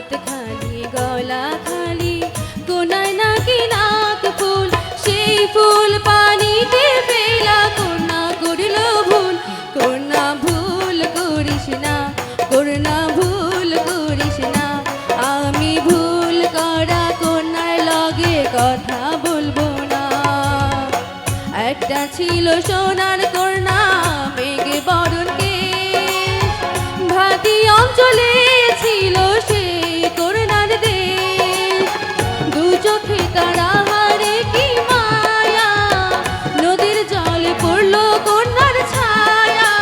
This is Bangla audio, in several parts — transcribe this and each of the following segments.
হাত খালি, গলা খালি। কোনায় নাকি লাখ ফুল, সেই ফুল পানিতে ফেলা। কোনা করল ভুল কোনা ভুল করিস না করোনা ভুল করিস না। আমি ভুল করা কোনার লগে কথা বলব না। একটা ছিল সোনার কন্যা চোখে তারা হারে কি মায়া? নদীর জলে পড়ল কন্যার ছায়া।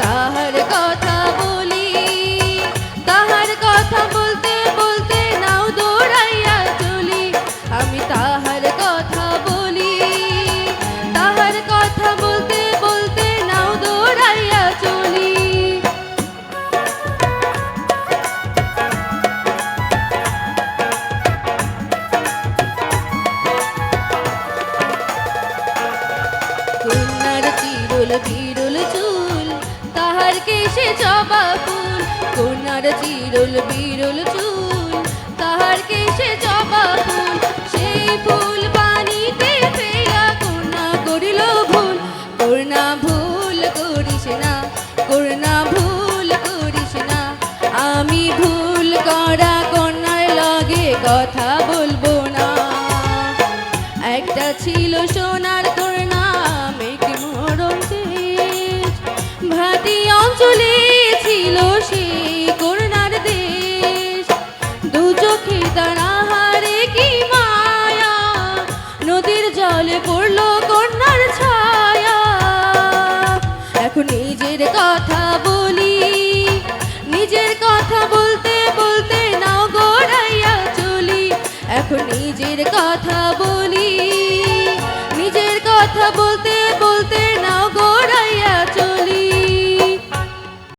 তাহার কথা বলি, তাহার কথা বিরুল চুল, তাহার কেশে জবা ফুল কন্যার চিরুল বিরুল চুল, তাহার কেশে জবা ফুল, সেই ফুল পানিতে ফেলা কন্যা করিল ভুল কন্যা ভুল করিস না কন্যা ভুল করিস না, আমি ভুল করা কন্যার লগে কথা বলব না। একটা ছিল সোনার কন্যা ভাটি অঞ্চলে ছিল সেই করুণার দেশ। দু চোখে তারা হারে কি মায়া, নদীর জলে পড়ল কন্যার ছায়া। এখন নিজের কথা বলি, নিজের কথা বলতে বলতে নাও গোড়াইয়া চলি। এখন নিজের কথা বলি